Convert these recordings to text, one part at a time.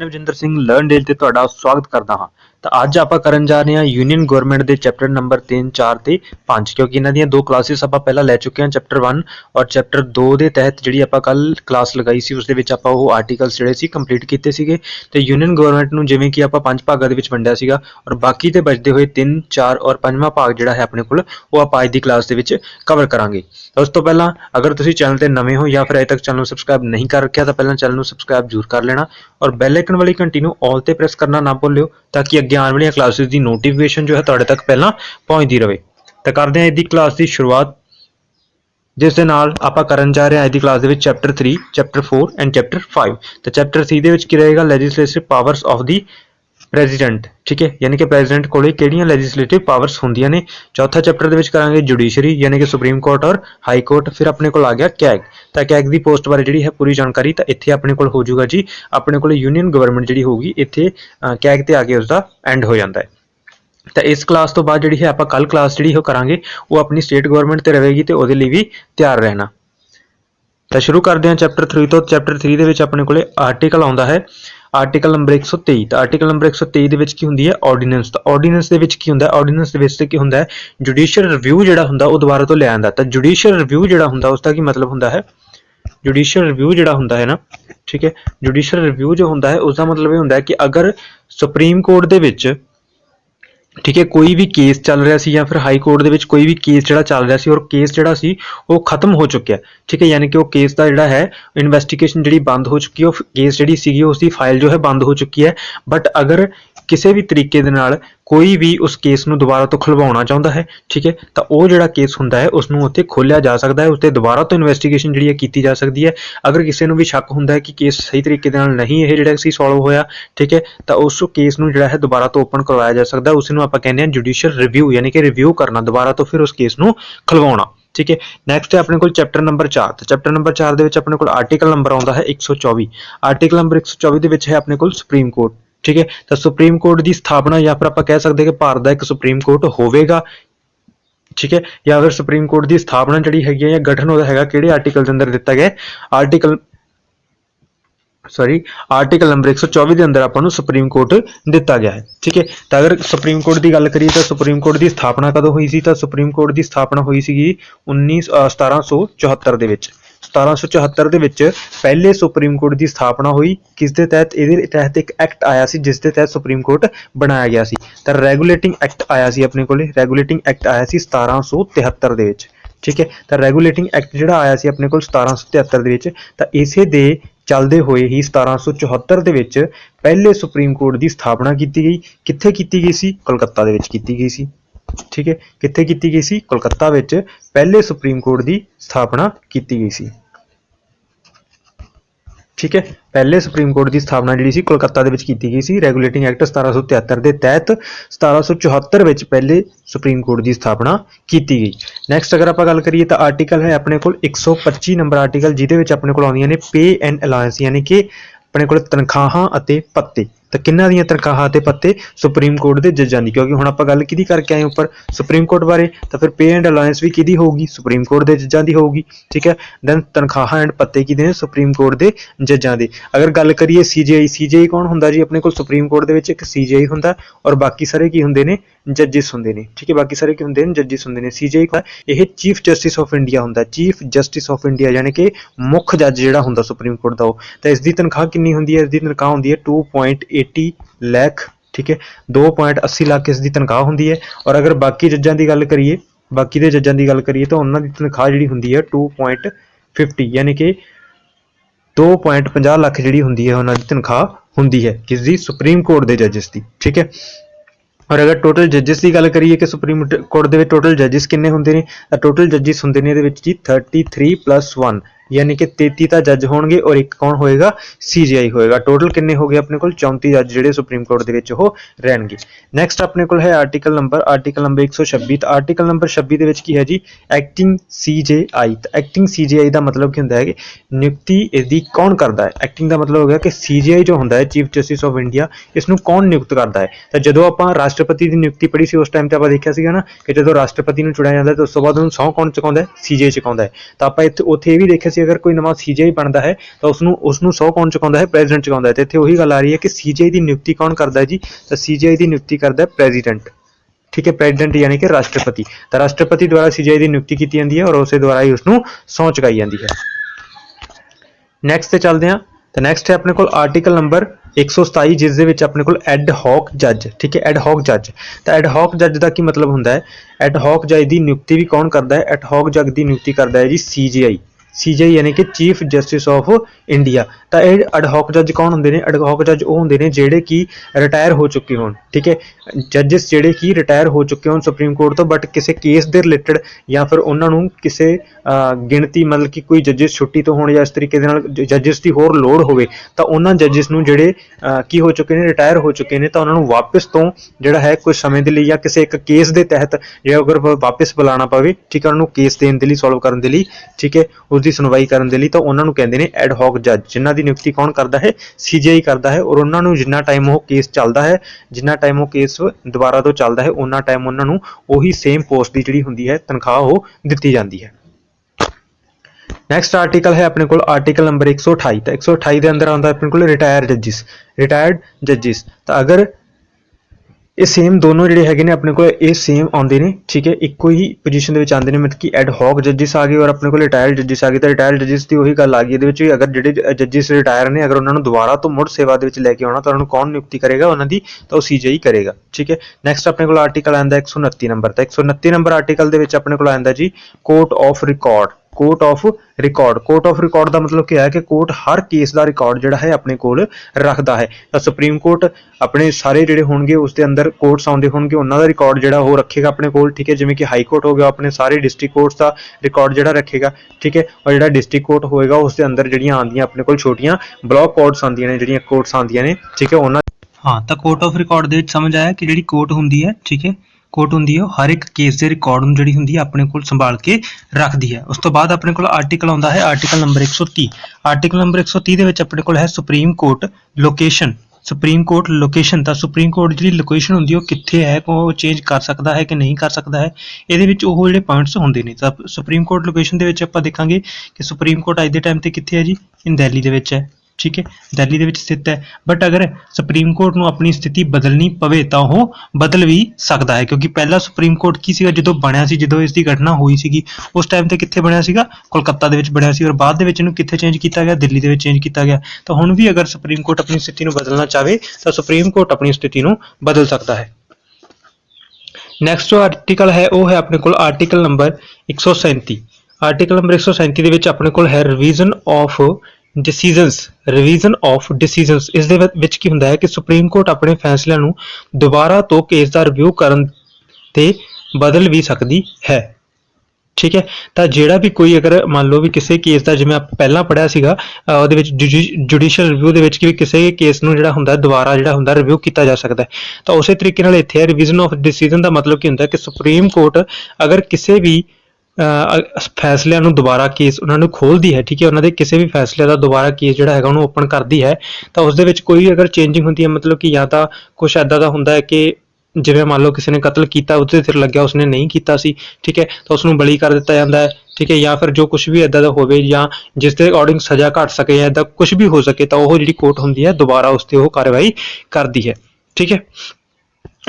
ਨਵਜਿੰਦਰ Singh learn ਲਰਨਡੇਲ ਤੇ ਤੁਹਾਡਾ ਸਵਾਗਤ ਕਰਦਾ ਹਾਂ। ਤਾਂ ਅੱਜ ਆਪਾਂ ਕਰਨ ਜਾ ਰਹੇ ਹਾਂ ਯੂਨੀਅਨ ਗਵਰਨਮੈਂਟ ਦੇ ਚੈਪਟਰ ਨੰਬਰ 3 4 ਤੇ 5 ਕਿਉਂਕਿ ਇਹਨਾਂ ਦੀਆਂ ਦੋ ਕਲਾਸਿਸ ਆਪਾਂ ਪਹਿਲਾਂ ਲੈ ਚੁੱਕੇ ਹਾਂ ਚੈਪਟਰ 1 ਔਰ ਚੈਪਟਰ 2 ਦੇ ਤਹਿਤ ਜਿਹੜੀ ਆਪਾਂ ਕੱਲ ਕਲਾਸ ਲਗਾਈ ਸੀ ਉਸ ਦੇ ਵਿੱਚ ਆਪਾਂ ਉਹ ਆਰਟੀਕਲਸ ਜਿਹੜੇ ਸੀ ਕੰਪਲੀਟ ਕੀਤੇ ਸੀਗੇ। ਤੇ ਯੂਨੀਅਨ ਗਵਰਨਮੈਂਟ ਨੂੰ ਜਿਵੇਂ ਕਿ ਆਪਾਂ ਪੰਜ ਭਾਗਾਂ ਦੇ ਵਿੱਚ ਵੰਡਿਆ ਸੀਗਾ ਔਰ ਬਾਕੀ ਤੇ ਬਚਦੇ ਹੋਏ 3 4 ਔਰ ਪੰਜਵਾਂ ਭਾਗ ਜਿਹੜਾ ਹੈ ਆਪਣੇ ਕੋਲ, ਉਹ ਆਪਾਂ ਅੱਜ ਦੀ ਕਲਾਸ ਦੇ ਵਿੱਚ ਕਵਰ ਕਰਾਂਗੇ। ਉਸ ਤੋਂ ਪਹਿਲਾਂ ਅਗਰ ਤੁਸੀਂ ਚੈਨਲ ਤੇ ਨਵੇਂ ਹੋ ਜਾਂ ਫਿਰ ਅਜੇ ਤੱਕ ਚੈਨਲ ਨੂੰ ਸਬਸਕ੍ਰਾਈਬ ਨਹੀਂ ਕਰ ਰੱਖਿਆ, ਤਾਂ ਪਹਿਲਾਂ ਚੈਨਲ ਨੂੰ ਸਬਸਕ੍ਰਾਈਬ ਜ਼ਰੂਰ ਕਰ ਲੈਣਾ ਔਰ ਬੈਲ ਆਈਕਨ ਵਾਲੀ ਘੰਟੀ ਨੂੰ ਆਲ ਤੇ ਪ੍ਰੈਸ ਕਰਨਾ ਨਾ ਭੁੱਲਿਓ, ਤਾਂ ਕਿ ਅੱਗੇ ਆਉਣ ਵਾਲੀਆਂ ਕਲਾਸਿਸ ਦੀ ਨੋਟੀਫਿਕੇਸ਼ਨ ਜੋ ਹੈ ਤੁਹਾਡੇ ਤੱਕ ਪਹਿਲਾਂ ਪਹੁੰਚਦੀ ਰਹੇ। ਤਾਂ ਕਰਦੇ ਹਾਂ ਅੱਜ ਕਲਾਸ ਦੀ ਸ਼ੁਰੂਆਤ, ਜਿਸ ਦੇ ਨਾਲ ਆਪਾਂ ਕਰਨ ਜਾ ਰਹੇ ਹਾਂ ਅੱਜ ਦੀ ਕਲਾਸ ਦੇ ਵਿੱਚ ਚੈਪਟਰ 3 ਚੈਪਟਰ 4 ਐਂਡ ਚੈਪਟਰ 5 ਤਾਂ ਚੈਪਟਰ 3 ਦੇ ਵਿੱਚ ਕੀ ਰਹੇਗਾ? Legislative powers of the president, ਠੀਕ ਹੈ? ਯਾਨੀ ਕਿ ਪ੍ਰੈਜ਼ੀਡੈਂਟ ਕੋਲੇ ਕਿਹੜੀਆਂ ਲੈਜਿਸਲੇਟਿਵ ਪਾਵਰਸ ਹੁੰਦੀਆਂ ਨੇ? ਚੌਥਾ ਚੈਪਟਰ ਦੇ ਵਿੱਚ ਕਰਾਂਗੇ ਜੁਡੀਸ਼ਰੀ ਯਾਨੀ ਕਿ ਸੁਪਰੀਮ ਕੋਰਟ ਔਰ ਹਾਈ ਕੋਰਟ ਫਿਰ ਆਪਣੇ ਕੋਲ ਆ ਗਿਆ ਕੈਗ ਤਾਂ ਕੈਗ ਦੀ ਪੋਸਟ ਬਾਰੇ ਜਿਹੜੀ ਹੈ ਪੂਰੀ ਜਾਣਕਾਰੀ ਤਾਂ ਇੱਥੇ ਆਪਣੇ ਕੋਲ ਹੋ ਜਾਊਗਾ ਜੀ। ਆਪਣੇ ਕੋਲ ਯੂਨੀਅਨ ਗਵਰਨਮੈਂਟ ਜਿਹੜੀ ਹੋਊਗੀ, ਇੱਥੇ ਕੈਗ ਤੇ ਆ ਕੇ ਉਸਦਾ ਐਂਡ ਹੋ ਜਾਂਦਾ ਹੈ। ਤਾਂ ਇਸ ਕਲਾਸ ਤੋਂ ਬਾਅਦ ਜਿਹੜੀ ਹੈ ਆਪਾਂ ਕੱਲ ਕਲਾਸ ਜਿਹੜੀ ਉਹ ਕਰਾਂਗੇ, ਉਹ ਆਪਣੀ ਸਟੇਟ ਗਵਰਨਮੈਂਟ ਤੇ ਰਹੇਗੀ ਤੇ ਉਹਦੇ ਲਈ ਵੀ ਤਿਆਰ ਰਹਿਣਾ। ਤਾਂ ਸ਼ੁਰੂ ਕਰਦੇ ਹਾਂ ਚੈਪਟਰ 3 ਤੋਂ। ਚੈਪਟਰ 3 ਦੇ ਵਿੱਚ ਆਪਣੇ ਕੋਲੇ ਆਰਟੀਕਲ ਆਉਂਦਾ ਹੈ। ਆਰਟੀਕਲ ਨੰਬਰ 123 ਤਾਂ ਆਰਟੀਕਲ ਨੰਬਰ 123 ਦੇ ਵਿੱਚ ਕੀ ਹੁੰਦੀ ਹੈ? ਆਰਡੀਨੈਂਸ ਤਾਂ ਆਰਡੀਨੈਂਸ ਦੇ ਵਿੱਚ ਕੀ ਹੁੰਦਾ ਹੈ? ਆਰਡੀਨੈਂਸ ਦੇ ਵਿੱਚ ਕੀ ਹੁੰਦਾ ਹੈ? ਜੁਡੀਸ਼ੀਅਲ ਰਿਵਿਊ ਜਿਹੜਾ ਹੁੰਦਾ ਉਹ ਦੁਬਾਰਾ ਤੋਂ ਲੈ ਆਂਦਾ ਤਾਂ ਜੁਡੀਸ਼ੀਅਲ ਰਿਵਿਊ ਜਿਹੜਾ ਹੁੰਦਾ ਉਸ ਦਾ ਕੀ ਮਤਲਬ ਹੁੰਦਾ ਹੈ? ਜੁਡੀਸ਼ੀਅਲ ਰਿਵਿਊ ਜਿਹੜਾ ਹੁੰਦਾ ਹੈ ਨਾ, ਠੀਕ ਹੈ? ਜੁਡੀਸ਼ੀਅਲ ਰਿਵਿਊ ਜੋ ਹੁੰਦਾ ਹੈ, ਉਸ ਦਾ ਮਤਲਬ ਇਹ ਹੁੰਦਾ ਹੈ ਕਿ ਅਗਰ ਸੁਪਰੀਮ ਕੋਰਟ ਦੇ ਵਿੱਚ ਠੀਕ ਹੈ, ਕੋਈ ਵੀ ਕੇਸ ਚੱਲ ਰਿਹਾ ਸੀ ਜਾਂ ਫਿਰ ਹਾਈ ਕੋਰਟ ਦੇ ਵਿੱਚ ਕੋਈ ਵੀ ਕੇਸ ਜਿਹੜਾ ਚੱਲ ਰਿਹਾ ਸੀ ਔਰ ਕੇਸ ਜਿਹੜਾ ਸੀ ਉਹ ਖਤਮ ਹੋ ਚੁੱਕਿਆ ਠੀਕ ਹੈ, ਯਾਨੀ ਕਿ ਉਹ ਕੇਸ ਦਾ ਜਿਹੜਾ ਹੈ ਇਨਵੈਸਟੀਗੇਸ਼ਨ ਜਿਹੜੀ ਬੰਦ ਹੋ ਚੁੱਕੀ ਹੈ, ਉਹ ਕੇਸ ਜਿਹੜੀ ਸੀਗੀ ਉਸ ਦੀ ਫਾਈਲ ਜੋ ਹੈ ਬੰਦ ਹੋ ਚੁੱਕੀ ਹੈ। ਬਟ ਅਗਰ ਕਿਸੇ ਵੀ ਤਰੀਕੇ ਦੇ ਨਾਲ ਕੋਈ ਵੀ ਉਸ ਕੇਸ ਨੂੰ ਦੁਬਾਰਾ ਤੋਂ ਖੁਲਵਾਉਣਾ ਚਾਹੁੰਦਾ ਹੈ, ਠੀਕ ਹੈ, ਤਾਂ ਉਹ ਜਿਹੜਾ ਕੇਸ ਹੁੰਦਾ ਹੈ ਉਸ ਨੂੰ ਉੱਥੇ ਖੋਲਿਆ ਜਾ ਸਕਦਾ ਹੈ ਉਸ ਤੇ ਦੁਬਾਰਾ ਤੋਂ ਇਨਵੈਸਟੀਗੇਸ਼ਨ ਜਿਹੜੀ ਹੈ ਕੀਤੀ ਜਾ ਸਕਦੀ ਹੈ। ਅਗਰ ਕਿਸੇ ਨੂੰ ਵੀ ਸ਼ੱਕ ਹੁੰਦਾ ਹੈ ਕਿ ਕੇਸ ਸਹੀ ਤਰੀਕੇ ਦੇ ਨਾਲ ਨਹੀਂ ਇਹ ਜਿਹੜਾ ਸੀ ਸੋਲਵ ਹੋਇਆ, ਠੀਕ ਹੈ, ਤਾਂ ਉਸ ਕੇਸ ਨੂੰ ਜਿਹੜਾ ਹੈ ਦੁਬਾਰਾ ਤੋਂ ਓਪਨ ਕਰਵਾਇਆ ਜਾ ਸਕਦਾ ਹੈ ਉਸ ਨੂੰ ਆਪਾਂ ਕਹਿੰਦੇ ਹਾਂ ਜੁਡੀਸ਼ੀਅਲ ਰਿਵਿਊ ਯਾਨੀ ਕਿ ਰਿਵਿਊ ਕਰਨਾ, ਦੁਬਾਰਾ ਤੋਂ ਫਿਰ ਉਸ ਕੇਸ ਨੂੰ ਖੁਲਵਾਉਣਾ, ਠੀਕ ਹੈ? ਨੈਕਸਟ ਹੈ ਆਪਣੇ ਕੋਲ ਚੈਪਟਰ ਨੰਬਰ 4 ਤਾਂ ਚੈਪਟਰ ਨੰਬਰ 4 ਦੇ ਵਿੱਚ ਆਪਣੇ ਕੋਲ ਆਰਟੀਕਲ ਨੰਬਰ ਆਉਂਦਾ ਹੈ 124 ਆਰਟੀਕਲ ਨੰਬਰ 124 ਦੇ ਵਿੱਚ ਹੈ ਆਪਣੇ ਕੋਲ ਸੁਪਰੀਮ ਕੋਰਟ ਠੀਕ ਹੈ? ਤਾਂ ਸੁਪਰੀਮ ਕੋਰਟ ਦੀ ਸਥਾਪਨਾ ਜਾਂ ਫਿਰ ਆਪਾਂ ਕਹਿ ਸਕਦੇ ਹਾਂ ਕਿ ਭਾਰਤ ਦਾ ਇੱਕ ਸੁਪਰੀਮ ਕੋਰਟ ਹੋਵੇਗਾ, ਠੀਕ ਹੈ? ਜਾਂ ਫਿਰ ਸੁਪਰੀਮ ਕੋਰਟ ਦੀ ਸਥਾਪਨਾ ਜਿਹੜੀ ਹੈਗੀ ਹੈ ਜਾਂ ਗਠਨ ਉਹਦਾ ਹੈਗਾ ਕਿਹੜੇ ਆਰਟੀਕਲ ਦੇ ਅੰਦਰ ਦਿੱਤਾ ਗਿਆ ਆਰਟੀਕਲ ਸੌਰੀ ਆਰਟੀਕਲ ਨੰਬਰ 124 ਦੇ ਅੰਦਰ ਆਪਾਂ ਨੂੰ ਸੁਪਰੀਮ ਕੋਰਟ ਦਿੱਤਾ ਗਿਆ ਹੈ ਠੀਕ ਹੈ? ਤਾਂ ਅਗਰ ਸੁਪਰੀਮ ਕੋਰਟ ਦੀ ਗੱਲ ਕਰੀਏ ਤਾਂ ਸੁਪਰੀਮ ਕੋਰਟ ਦੀ ਸਥਾਪਨਾ ਕਦੋਂ ਹੋਈ ਸੀ? ਤਾਂ ਸੁਪਰੀਮ ਕੋਰਟ ਦੀ ਸਥਾਪਨਾ ਹੋਈ ਸੀਗੀ 19 ਅ, 1774 ਦੇ ਵਿੱਚ। 1774 ਦੇ ਵਿੱਚ ਪਹਿਲੇ ਸੁਪਰੀਮ ਕੋਰਟ ਦੀ ਸਥਾਪਨਾ ਹੋਈ ਕਿਸ ਦੇ ਤਹਿਤ? ਇਹਦੇ ਤਹਿਤ ਇੱਕ ਐਕਟ ਆਇਆ ਸੀ ਜਿਸ ਦੇ ਤਹਿਤ ਸੁਪਰੀਮ ਕੋਰਟ ਬਣਾਇਆ ਗਿਆ ਸੀ। ਤਾਂ ਰੈਗੂਲੇਟਿੰਗ ਐਕਟ ਆਇਆ ਸੀ ਆਪਣੇ ਕੋਲੇ ਰੈਗੂਲੇਟਿੰਗ ਐਕਟ ਆਇਆ ਸੀ 1773 ਦੇ ਵਿੱਚ ਠੀਕ ਹੈ? ਤਾਂ ਰੈਗੂਲੇਟਿੰਗ ਐਕਟ ਜਿਹੜਾ ਆਇਆ ਸੀ ਆਪਣੇ ਕੋਲ 1773 ਦੇ ਵਿੱਚ ਤਾਂ ਇਸੇ ਦੇ ਚੱਲਦੇ ਹੋਏ ਹੀ 1774 ਦੇ ਵਿੱਚ ਪਹਿਲੇ ਸੁਪਰੀਮ ਕੋਰਟ ਦੀ ਸਥਾਪਨਾ ਕੀਤੀ ਗਈ। ਕਿੱਥੇ ਕੀਤੀ ਗਈ ਸੀ? ਕੋਲਕਾਤਾ ਦੇ ਵਿੱਚ ਕੀਤੀ ਗਈ ਸੀ। ਠੀਕ ਹੈ? ਕਿੱਥੇ ਕੀਤੀ ਗਈ ਸੀ? ਕੋਲਕਾਤਾ ਵਿੱਚ ਪਹਿਲੇ ਸੁਪਰੀਮ ਕੋਰਟ ਦੀ ਸਥਾਪਨਾ ਕੀਤੀ ਗਈ ਸੀ। ਠੀਕ ਹੈ? ਪਹਿਲੇ ਸੁਪਰੀਮ ਕੋਰਟ ਦੀ ਸਥਾਪਨਾ ਜਿਹੜੀ ਸੀ ਕੋਲਕਾਤਾ ਦੇ ਵਿੱਚ ਕੀਤੀ ਗਈ ਸੀ, ਰੈਗੂਲੇਟਿੰਗ ਐਕਟ 1773 ਦੇ ਤਹਿਤ 1774 ਵਿੱਚ ਪਹਿਲੇ ਸੁਪਰੀਮ ਕੋਰਟ ਦੀ ਸਥਾਪਨਾ ਕੀਤੀ ਗਈ। ਨੈਕਸਟ ਅਗਰ ਆਪਾਂ ਗੱਲ ਕਰੀਏ ਤਾਂ ਆਰਟੀਕਲ ਹੈ ਆਪਣੇ ਕੋਲ 125 ਨੰਬਰ ਆਰਟੀਕਲ ਜਿਹਦੇ ਵਿੱਚ ਆਪਣੇ ਕੋਲ ਆਉਂਦੀਆਂ ਨੇ ਪੇ ਐਂਡ ਅਲਾਇੰਸ ਯਾਨੀ ਕਿ ਆਪਣੇ ਕੋਲ ਤਨਖਾਹਾਂ ਅਤੇ ਪੱਤੇ ਤਾਂ ਕਿੰਨਾਂ ਦੀਆਂ ਤਨਖਾਹਾਂ ਅਤੇ ਪੱਤੇ ਸੁਪਰੀਮ ਕੋਰਟ ਦੇ ਜੱਜਾਂ ਦੀ? ਕਿਉਂਕਿ ਹੁਣ ਆਪਾਂ ਗੱਲ ਕਿਹਦੀ ਕਰਕੇ ਆਏ ਉੱਪਰ? ਸੁਪਰੀਮ ਕੋਰਟ ਬਾਰੇ। ਤਾਂ ਫਿਰ ਪੇ ਐਂਡ ਅਲਾਈਅੰਸ ਵੀ ਕਿਹਦੀ ਹੋਊਗੀ? ਸੁਪਰੀਮ ਕੋਰਟ ਦੇ ਜੱਜਾਂ ਦੀ ਹੋਊਗੀ, ਠੀਕ ਹੈ? ਦੈਨ ਤਨਖਾਹਾਂ ਐਂਡ ਪੱਤੇ ਕਿਹਦੇ ਨੇ? ਸੁਪਰੀਮ ਕੋਰਟ ਦੇ ਜੱਜਾਂ ਦੇ। ਅਗਰ ਗੱਲ ਕਰੀਏ ਸੀਜੀਆਈ ਸੀਜੀਆਈ ਕੌਣ ਹੁੰਦਾ ਜੀ? ਆਪਣੇ ਕੋਲ ਸੁਪਰੀਮ ਕੋਰਟ ਦੇ ਵਿੱਚ ਇੱਕ ਸੀਜੀਆਈ ਹੁੰਦਾ ਔਰ ਬਾਕੀ ਸਾਰੇ ਕੀ ਹੁੰਦੇ ਨੇ? ਜੱਜਿਸ ਹੁੰਦੇ ਨੇ, ਠੀਕ ਹੈ? ਬਾਕੀ ਸਾਰੇ ਕੀ ਹੁੰਦੇ ਨੇ? ਜੱਜਿਸ ਹੁੰਦੇ ਨੇ। ਸੀਜੀਆਈ ਇਹ ਚੀਫ ਜਸਟਿਸ ਆਫ ਇੰਡੀਆ ਹੁੰਦਾ। ਚੀਫ ਜਸਟਿਸ ਆਫ ਇੰਡੀਆ ਯਾਨੀ ਕਿ ਮੁੱਖ ਜੱਜ ਜਿਹੜਾ ਹੁੰਦਾ ਸੁਪਰੀਮ ਕੋਰਟ ਦਾ ਉਹ। ਤਾਂ ਇਸ ਦੀ ਤਨਖਾਹ ਕਿੰਨੀ ਹੁੰਦੀ ਹੈ? ਇਸ ਦੀ ਤਨਖਾਹ ਹੁੰਦੀ ਹੈ 2.80 ਲੱਖ ਠੀਕ ਹੈ 2.80 ਲੱਖ ਇਸ ਦੀ ਤਨਖਾਹ ਹੁੰਦੀ ਹੈ। ਔਰ ਅਗਰ ਬਾਕੀ ਜੱਜਾਂ ਦੀ ਗੱਲ ਕਰੀਏ, ਬਾਕੀ ਦੇ ਜੱਜਾਂ ਦੀ ਗੱਲ ਕਰੀਏ ਤਾਂ ਉਹਨਾਂ ਦੀ ਤਨਖਾਹ ਜਿਹੜੀ ਹੁੰਦੀ ਹੈ 2.50 ਯਾਨੀ ਕਿ 2.50 ਲੱਖ ਜਿਹੜੀ ਹੁੰਦੀ ਹੈ ਉਹਨਾਂ ਦੀ ਤਨਖਾਹ ਹੁੰਦੀ ਹੈ ਕਿਸ ਦੀ ਸੁਪਰੀਮ ਕੋਰਟ ਦੇ ਜੱਜਸ ਦੀ, ਠੀਕ ਹੈ। ਔਰ ਅਗਰ ਟੋਟਲ ਜੱਜਸ ਦੀ ਗੱਲ ਕਰੀਏ ਕਿ ਸੁਪਰੀਮ ਕੋਰਟ ਦੇ ਵਿੱਚ ਟੋਟਲ ਜੱਜਸ ਕਿੰਨੇ ਹੁੰਦੇ ਨੇ, ਤਾਂ ਟੋਟਲ ਜੱਜਸ ਹੁੰਦੇ ਨੇ ਇਹਦੇ ਵਿੱਚ ਜੀ 33 1 ਯਾਨੀ ਕਿ 33 ਤਾਂ ਜੱਜ ਹੋਣਗੇ ਔਰ ਇੱਕ ਕੌਣ ਹੋਏਗਾ? ਸੀਜੀਆਈ ਹੋਏਗਾ। ਟੋਟਲ ਕਿੰਨੇ ਹੋ ਗਏ ਆਪਣੇ ਕੋਲ? 34 ਜੱਜ ਜਿਹੜੇ ਸੁਪਰੀਮ ਕੋਰਟ ਦੇ ਵਿੱਚ ਉਹ ਰਹਿਣਗੇ। ਨੈਕਸਟ ਆਪਣੇ ਕੋਲ ਹੈ ਆਰਟੀਕਲ ਨੰਬਰ ਆਰਟੀਕਲ ਨੰਬਰ 126 ਤਾਂ ਆਰਟੀਕਲ ਨੰਬਰ 26 ਦੇ ਵਿੱਚ ਕੀ ਹੈ ਜੀ? ਐਕਟਿੰਗ ਸੀਜੇਆਈ ਤਾਂ ਐਕਟਿੰਗ ਸੀਜੇਆਈ ਦਾ ਮਤਲਬ ਕੀ ਹੁੰਦਾ ਹੈ ਕਿ ਨਿਯੁਕਤੀ ਇਹਦੀ ਕੌਣ ਕਰਦਾ ਹੈ? ਐਕਟਿੰਗ ਦਾ ਮਤਲਬ ਹੋ ਗਿਆ ਕਿ ਸੀਜੇਆਈ ਜੋ ਹੁੰਦਾ ਹੈ ਚੀਫ ਜਸਟਿਸ ਆਫ ਇੰਡੀਆ ਇਸ ਨੂੰ ਕੌਣ ਨਿਯੁਕਤ ਕਰਦਾ ਹੈ? ਤਾਂ ਜਦੋਂ ਆਪਾਂ ਰਾਸ਼ਟਰਪਤੀ ਦੀ ਨਿਯੁਕਤੀ ਪੜ੍ਹੀ ਸੀ, ਉਸ ਟਾਈਮ ਤੇ ਆਪਾਂ ਦੇਖਿਆ ਸੀਗਾ ਨਾ ਕਿ ਜਦੋਂ ਰਾਸ਼ਟਰਪਤੀ ਨੂੰ ਚੁਣਿਆ ਜਾਂਦਾ ਤਾਂ ਉਸ ਤੋਂ ਬਾਅਦ ਉਹਨੂੰ ਸੌ ਕੌਣ ਚੁਕਾਉਂਦਾ ਹੈ? ਸੀਜੇ ਚੁਕਾਉਂਦਾ ਹੈ। ਤਾਂ ਆਪਾਂ ਇੱਥੇ, ਉੱਥੇ ਇਹ ਵੀ ਦੇਖਿਆ ਸੀ ਇੱਥੇ ਅਗਰ ਕੋਈ ਨਵਾਂ ਸੀਜੀਆਈ ਬਣਦਾ ਹੈ, ਤਾਂ ਉਸ ਨੂੰ ਉਸ ਨੂੰ 100 ਕੌਣ ਚੁਕਾਉਂਦਾ ਹੈ? ਪ੍ਰੈਜ਼ੀਡੈਂਟ ਚੁਕਾਉਂਦਾ ਹੈ। ਤੇ ਇੱਥੇ ਉਹੀ ਗੱਲ ਆ ਰਹੀ ਹੈ ਕਿ ਸੀਜੀਆਈ ਦੀ ਨਿਯੁਕਤੀ ਕੌਣ ਕਰਦਾ ਹੈ ਜੀ? ਤਾਂ ਸੀਜੀਆਈ ਦੀ ਨਿਯੁਕਤੀ ਕਰਦਾ ਹੈ ਪ੍ਰੈਜ਼ੀਡੈਂਟ ਠੀਕ ਹੈ ਪ੍ਰੈਜ਼ੀਡੈਂਟ ਯਾਨੀ ਕਿ ਰਾਸ਼ਟਰਪਤੀ। ਤਾਂ ਰਾਸ਼ਟਰਪਤੀ ਦੁਆਰਾ ਸੀਜੀਆਈ ਦੀ ਨਿਯੁਕਤੀ ਕੀਤੀ ਜਾਂਦੀ ਹੈ ਔਰ ਉਸੇ ਦੁਆਰਾ ਹੀ ਉਸ ਨੂੰ ਸਹੁੰ ਚੁਕਾਈ ਜਾਂਦੀ ਹੈ। ਨੈਕਸਟ ਤੇ ਚੱਲਦੇ ਹਾਂ। ਤਾਂ ਨੈਕਸਟ ਹੈ ਆਪਣੇ ਕੋਲ ਆਰਟੀਕਲ ਨੰਬਰ 127 ਜਿਸ ਦੇ ਵਿੱਚ ਆਪਣੇ ਕੋਲ ਐਡ ਹੌਕ ਜੱਜ ਠੀਕ ਹੈ ਐਡ ਹੌਕ ਜੱਜ ਤਾਂ ਐਡ ਹੌਕ ਜੱਜ ਦਾ ਕੀ ਮਤਲਬ ਹੁੰਦਾ ਹੈ? ਐਡ ਹੌਕ ਜੱਜ ਦੀ ਨਿਯੁਕਤੀ ਵੀ ਕੌਣ ਕਰਦਾ ਹੈ? ਐਡ ਹੌਕ ਜੱਜ ਦੀ ਨਿਯੁਕਤੀ ਕਰਦਾ ਹੈ ਜੀ ਸੀਜੀਆਈ ਸੀਜੀਆਈ ਯਾਨੀ ਕਿ ਚੀਫ ਜਸਟਿਸ ਆਫ ਇੰਡੀਆ ਤਾਂ ਇਹ ਐਡਹੌਕ ਜੱਜ ਕੌਣ ਹੁੰਦੇ ਨੇ? ਐਡਹੌਕ ਜੱਜ ਉਹ ਹੁੰਦੇ ਨੇ ਜਿਹੜੇ ਕਿ ਰਿਟਾਇਰ ਹੋ ਚੁੱਕੇ ਹੋਣ, ਠੀਕ ਹੈ? ਜੱਜਸ ਜਿਹੜੇ ਕਿ ਰਿਟਾਇਰ ਹੋ ਚੁੱਕੇ ਹੋਣ ਸੁਪਰੀਮ ਕੋਰਟ ਤੋਂ ਬਟ ਕਿਸੇ ਕੇਸ ਦੇ ਰਿਲੇਟਡ ਜਾਂ ਫਿਰ ਉਹਨਾਂ ਨੂੰ ਕਿਸੇ ਗਿਣਤੀ ਮਤਲਬ ਕਿ ਕੋਈ ਜੱਜਸ ਛੁੱਟੀ ਤੋਂ ਹੋਣ ਜਾਂ ਇਸ ਤਰੀਕੇ ਦੇ ਨਾਲ ਜੱਜਸ ਦੀ ਹੋਰ ਲੋੜ ਹੋਵੇ, ਤਾਂ ਉਹਨਾਂ ਜੱਜਸ ਨੂੰ ਜਿਹੜੇ ਕੀ ਹੋ ਚੁੱਕੇ ਨੇ? ਰਿਟਾਇਰ ਹੋ ਚੁੱਕੇ ਨੇ, ਤਾਂ ਉਹਨਾਂ ਨੂੰ ਵਾਪਸ ਤੋਂ ਜਿਹੜਾ ਹੈ ਕੁਝ ਸਮੇਂ ਦੇ ਲਈ ਜਾਂ ਕਿਸੇ ਇੱਕ ਕੇਸ ਦੇ ਤਹਿਤ ਜੇ ਅਗਰ ਵਾ- ਵਾਪਸ ਬੁਲਾਉਣਾ ਪਵੇ, ਠੀਕ ਹੈ? ਉਹਨਾਂ ਨੂੰ ਕੇਸ ਦੇਣ ਦੇ ਲਈ ਸੋਲਵ ਕਰਨ ਦੇ ਲਈ, ਠੀਕ ਹੈ? ਉਸ ਦੀ ਸੁਣਵਾਈ ਕਰਨ ਦੇ ਲਈ ਤਾਂ ਉਹਨਾਂ ਨੂੰ ਕਹਿੰਦੇ ਨੇ ਐਡ ਹੌਕ ਜੱਜ ਜਿਨ੍ਹਾਂ ਦੀ ਨਿਯੁਕਤੀ ਕੌਣ ਕਰਦਾ ਹੈ? ਸੀਜੀਆਈ ਕਰਦਾ ਹੈ ਔਰ ਉਹਨਾਂ ਨੂੰ ਜਿੰਨਾ ਟਾਈਮ ਉਹ ਕੇਸ ਚੱਲਦਾ ਹੈ, ਜਿੰਨਾ ਟਾਈਮ ਉਹ ਕੇਸ ਦੁਬਾਰਾ ਤੋਂ ਚੱਲਦਾ ਹੈ ਉਹਨਾਂ ਟਾਈਮ ਉਹਨਾਂ ਨੂੰ ਉਹੀ ਸੇਮ ਪੋਸਟ ਦੀ ਜਿਹੜੀ ਹੁੰਦੀ ਹੈ, ਤਨਖਾਹ ਉਹ ਦਿੱਤੀ ਜਾਂਦੀ ਹੈ। ਨੈਕਸਟ ਆਰਟੀਕਲ ਹੈ ਆਪਣੇ ਕੋਲ ਆਰਟੀਕਲ ਨੰਬਰ 128 ਤਾਂ 128 ਦੇ ਅੰਦਰ ਆਉਂਦਾ ਆਪਣੇ ਕੋਲ ਰਿਟਾਇਰਡ ਜੱਜਿਸ ਰਿਟਾਇਰਡ ਜੱਜਿਸ ਤਾਂ ਅਗਰ ਇਹ ਸੇਮ ਦੋਨੋਂ ਜਿਹੜੇ ਹੈਗੇ ਨੇ ਆਪਣੇ ਕੋਲ, ਇਹ ਸੇਮ ਆਉਂਦੇ ਨੇ, ਠੀਕ ਹੈ? ਇੱਕੋ ਹੀ ਪੋਜੀਸ਼ਨ ਦੇ ਵਿੱਚ ਆਉਂਦੇ ਨੇ, ਮਤਲਬ ਕਿ ਐਡ ਹੌਕ ਜੱਜਿਸ ਆ ਗਏ ਔਰ ਆਪਣੇ ਕੋਲ ਰਿਟਾਇਰਡ ਜੱਜਿਸ ਆ ਗਏ। ਤਾਂ ਰਿਟਾਇਰਡ ਜੱਜਿਸ ਦੀ ਉਹੀ ਗੱਲ ਆ ਗਈ, ਇਹਦੇ ਵਿੱਚ ਵੀ ਅਗਰ ਜਿਹੜੇ ਜੱਜਿਸ ਰਿਟਾਇਰ ਨੇ, ਅਗਰ ਉਹਨਾਂ ਨੂੰ ਦੁਬਾਰਾ ਤੋਂ ਮੁੜ ਸੇਵਾ ਦੇ ਵਿੱਚ ਲੈ ਕੇ ਆਉਣਾ, ਤਾਂ ਉਹਨਾਂ ਨੂੰ ਕੌਣ ਨਿਯੁਕਤੀ ਕਰੇਗਾ? ਉਹਨਾਂ ਦੀ ਤਾਂ ਉਹ ਸੀਜੀਆਈ ਕਰੇਗਾ, ਠੀਕ ਹੈ? ਨੈਕਸਟ ਆਪਣੇ ਕੋਲ ਆਰਟੀਕਲ ਆਂਦਾ 129 ਨੰਬਰ ਤਾਂ 129 ਨੰਬਰ ਆਰਟੀਕਲ ਦੇ ਵਿੱਚ ਆਪਣੇ ਕੋਲ ਆਂਦਾ ਜੀ court of record court of record court of record ਦਾ ਮਤਲਬ ਕੀ ਹੈ ਕਿ ਕੋਰਟ ਹਰ ਕੇਸ ਦਾ ਰਿਕਾਰਡ ਜਿਹੜਾ ਹੈ ਆਪਣੇ ਕੋਲ ਰੱਖਦਾ ਹੈ। ਤਾਂ ਸੁਪਰੀਮ ਕੋਰਟ ਆਪਣੇ ਸਾਰੇ ਜਿਹੜੇ ਹੋਣਗੇ ਉਸ ਦੇ ਅੰਦਰ ਕੋਰਟਸ ਆਉਂਦੇ ਹੋਣਗੇ, ਉਹਨਾਂ ਦਾ ਰਿਕਾਰਡ ਜਿਹੜਾ ਉਹ ਰੱਖੇਗਾ ਆਪਣੇ ਕੋਲ, ਠੀਕ ਹੈ? ਜਿਵੇਂ ਕਿ ਹਾਈ ਕੋਰਟ ਹੋ ਗਿਆ, ਆਪਣੇ ਸਾਰੇ ਡਿਸਟ੍ਰਿਕਟ ਕੋਰਟਸ ਦਾ ਰਿਕਾਰਡ ਜਿਹੜਾ ਰੱਖੇਗਾ, ਠੀਕ ਹੈ? ਔਰ ਜਿਹੜਾ ਡਿਸਟ੍ਰਿਕਟ ਕੋਰਟ ਹੋਏਗਾ, ਉਸ ਦੇ ਅੰਦਰ ਜਿਹੜੀਆਂ ਆਉਂਦੀਆਂ ਆਪਣੇ ਕੋਲ ਛੋਟੀਆਂ ਬਲਾਕ ਕੋਰਟਸ ਆਉਂਦੀਆਂ ਨੇ, ਜਿਹੜੀਆਂ ਕੋਰਟਸ ਆਉਂਦੀਆਂ ਨੇ, ਠੀਕ ਹੈ? ਉਹਨਾਂ ਹਾਂ, ਤਾਂ ਕੋਰਟ ਆਫ ਰਿਕਾਰਡ ਦੇ ਵਿੱਚ ਸਮਝ ਆਇਆ ਕਿ ਜਿਹੜੀ ਕੋਰਟ ਹੁੰਦੀ ਹੈ, ਠੀਕ ਹੈ? ਕੋਰਟ ਹੁੰਦੀ ਹੈ, ਉਹ ਹਰ ਇੱਕ ਕੇਸ ਦੇ ਰਿਕਾਰਡ ਨੂੰ ਜਿਹੜੀ ਹੁੰਦੀ ਹੈ ਆਪਣੇ ਕੋਲ ਸੰਭਾਲ ਕੇ ਰੱਖਦੀ ਹੈ। ਉਸ ਤੋਂ ਬਾਅਦ ਆਪਣੇ ਕੋਲ ਆਰਟੀਕਲ ਆਉਂਦਾ ਹੈ ਆਰਟੀਕਲ ਨੰਬਰ 130 ਆਰਟੀਕਲ ਨੰਬਰ 130 ਦੇ ਵਿੱਚ ਆਪਣੇ ਕੋਲ ਹੈ supreme court location supreme court location ਤਾਂ ਸੁਪਰੀਮ ਕੋਰਟ ਜਿਹੜੀ ਲੋਕੇਸ਼ਨ ਹੁੰਦੀ ਉਹ ਕਿੱਥੇ ਹੈ, ਉਹ ਚੇਂਜ ਕਰ ਸਕਦਾ ਹੈ ਕਿ ਨਹੀਂ ਕਰ ਸਕਦਾ ਹੈ? ਇਹਦੇ ਵਿੱਚ ਉਹ ਜਿਹੜੇ ਪੁਆਇੰਟਸ ਹੁੰਦੇ ਨੇ, ਤਾਂ ਸੁਪਰੀਮ ਕੋਰਟ ਲੋਕੇਸ਼ਨ ਦੇ ਵਿੱਚ ਆਪਾਂ ਦੇਖਾਂਗੇ ਕਿ ਸੁਪਰੀਮ ਕੋਰਟ ਅੱਜ ਦੇ ਟਾਈਮ ਤੇ ਕਿੱਥੇ ਹੈ ਜੀ? ਇਨ ਦਿੱਲੀ ਦੇ ਵਿੱਚ ਹੈ। ਠੀਕ ਹੈ, ਦਿੱਲੀ ਦੇ ਵਿੱਚ ਸਥਿਤ ਹੈ। ਬਟ ਅਗਰ ਸੁਪਰੀਮ ਕੋਰਟ ਨੂੰ ਆਪਣੀ ਸਥਿਤੀ ਬਦਲਣੀ ਪਵੇ ਤਾਂ ਉਹ ਬਦਲ ਵੀ ਸਕਦਾ ਹੈ, ਕਿਉਂਕਿ ਪਹਿਲਾ ਸੁਪਰੀਮ ਕੋਰਟ ਕੀ ਸੀਗਾ, ਜਦੋਂ ਬਣਿਆ ਸੀ, ਜਦੋਂ ਇਸ ਦੀ ਘਟਨਾ ਹੋਈ ਸੀਗੀ, ਉਸ ਟਾਈਮ ਤੇ ਕਿੱਥੇ ਬਣਿਆ ਸੀਗਾ? ਕੋਲਕਾਤਾ ਦੇ ਵਿੱਚ ਬਣਿਆ ਸੀ ਔਰ ਬਾਅਦ ਦੇ ਵਿੱਚ ਇਹਨੂੰ ਕਿੱਥੇ ਚੇਂਜ ਕੀਤਾ ਗਿਆ? ਦਿੱਲੀ ਦੇ ਵਿੱਚ ਚੇਂਜ ਕੀਤਾ ਗਿਆ। ਤਾਂ ਹੁਣ ਵੀ ਅਗਰ ਸੁਪਰੀਮ ਕੋਰਟ ਆਪਣੀ ਸਥਿਤੀ ਨੂੰ ਬਦਲਣਾ ਚਾਹਵੇ ਤਾਂ ਸੁਪਰੀਮ ਕੋਰਟ ਆਪਣੀ ਸਥਿਤੀ ਨੂੰ ਬਦਲ ਸਕਦਾ ਹੈ। ਨੈਕਸਟ ਜੋ ਆਰਟੀਕਲ ਹੈ, ਉਹ ਹੈ ਆਪਣੇ ਕੋਲ ਆਰਟੀਕਲ ਨੰਬਰ 137 ਆਰਟੀਕਲ ਨੰਬਰ 137 ਦੇ ਵਿੱਚ ਆਪਣੇ ਕੋਲ ਹੈ revision of decisions revision of decisions ਇਸ ਦੇ ਵਿੱਚ ਕੀ ਹੁੰਦਾ ਹੈ ਕਿ ਸੁਪਰੀਮ ਕੋਰਟ ਆਪਣੇ ਫੈਸਲਿਆਂ ਨੂੰ ਦੁਬਾਰਾ ਤੋਂ ਕੇਸ ਦਾ ਰਿਵਿਊ ਕਰਨ ਤੇ ਬਦਲ ਵੀ ਸਕਦੀ ਹੈ। ਠੀਕ ਹੈ? ਤਾਂ ਜਿਹੜਾ ਵੀ ਕੋਈ ਅਗਰ ਮੰਨ ਲਓ ਵੀ ਕਿਸੇ ਕੇਸ ਦਾ ਜਿਵੇਂ ਆਪਾਂ ਪਹਿਲਾਂ ਪੜਿਆ ਸੀਗਾ ਉਹਦੇ ਵਿੱਚ ਜੁਡੀਸ਼ੀਅਲ ਰਿਵਿਊ ਦੇ ਵਿੱਚ ਕਿ ਵੀ ਕਿਸੇ ਕੇਸ ਨੂੰ ਜਿਹੜਾ ਹੁੰਦਾ ਦੁਬਾਰਾ ਜਿਹੜਾ ਹੁੰਦਾ ਰਿਵਿਊ ਕੀਤਾ ਜਾ ਸਕਦਾ ਹੈ। ਤਾਂ ਉਸੇ ਤਰੀਕੇ ਨਾਲ ਇੱਥੇ ਹੈ ਰਿਵੀਜ਼ਨ ਆਫ ਡਿਸੀਜਨ ਦਾ ਮਤਲਬ ਕੀ ਹੁੰਦਾ ਕਿ ਸੁਪਰੀਮ ਕੋਰਟ ਅਗਰ ਕਿਸੇ ਵੀ ਫੈਸਲਿਆਂ ਨੂੰ ਦੁਬਾਰਾ ਕੇਸ ਉਹਨਾਂ ਨੂੰ ਖੋਲਦੀ ਹੈ, ਠੀਕ ਹੈ? ਉਹਨਾਂ ਦੇ ਕਿਸੇ ਵੀ ਫੈਸਲੇ ਦਾ ਦੁਬਾਰਾ ਕੇਸ ਜਿਹੜਾ ਹੈਗਾ ਉਹਨੂੰ ਓਪਨ ਕਰਦੀ ਹੈ, ਤਾਂ ਉਸ ਦੇ ਵਿੱਚ ਕੋਈ ਅਗਰ ਚੇਂਜਿੰਗ ਹੁੰਦੀ ਹੈ, ਮਤਲਬ ਕਿ ਜਾਂ ਤਾਂ ਕੁਝ ਐਦਾਂ ਦਾ ਹੁੰਦਾ ਹੈ ਕਿ ਜਿਵੇਂ ਮੰਨ ਲਓ ਕਿਸੇ ਨੇ ਕਤਲ ਕੀਤਾ, ਉਹਦੇ ਸਿਰ ਲੱਗਿਆ, ਉਸਨੇ ਨਹੀਂ ਕੀਤਾ ਸੀ, ਠੀਕ ਹੈ? ਤਾਂ ਉਸ ਨੂੰ ਬਲੀ ਕਰ ਦਿੱਤਾ ਜਾਂਦਾ ਹੈ, ਠੀਕ ਹੈ? ਜਾਂ ਫਿਰ ਜੋ ਕੁਝ ਵੀ ਐਦਾਂ ਦਾ ਹੋਵੇ ਜਾਂ ਜਿਸ ਦੇ ਅਕੋਰਡਿੰਗ ਸਜ਼ਾ ਘਟ ਸਕੇ ਜਾਂ ਐਦਾਂ ਕੁਝ ਵੀ ਹੋ ਸਕੇ, ਤਾਂ ਉਹ ਜਿਹੜੀ ਕੋਰਟ ਹੁੰਦੀ ਹੈ, ਦੁਬਾਰਾ ਉਸ ਤੇ ਉਹ ਕਾਰਵਾਈ ਕਰਦੀ ਹੈ, ਠੀਕ ਹੈ?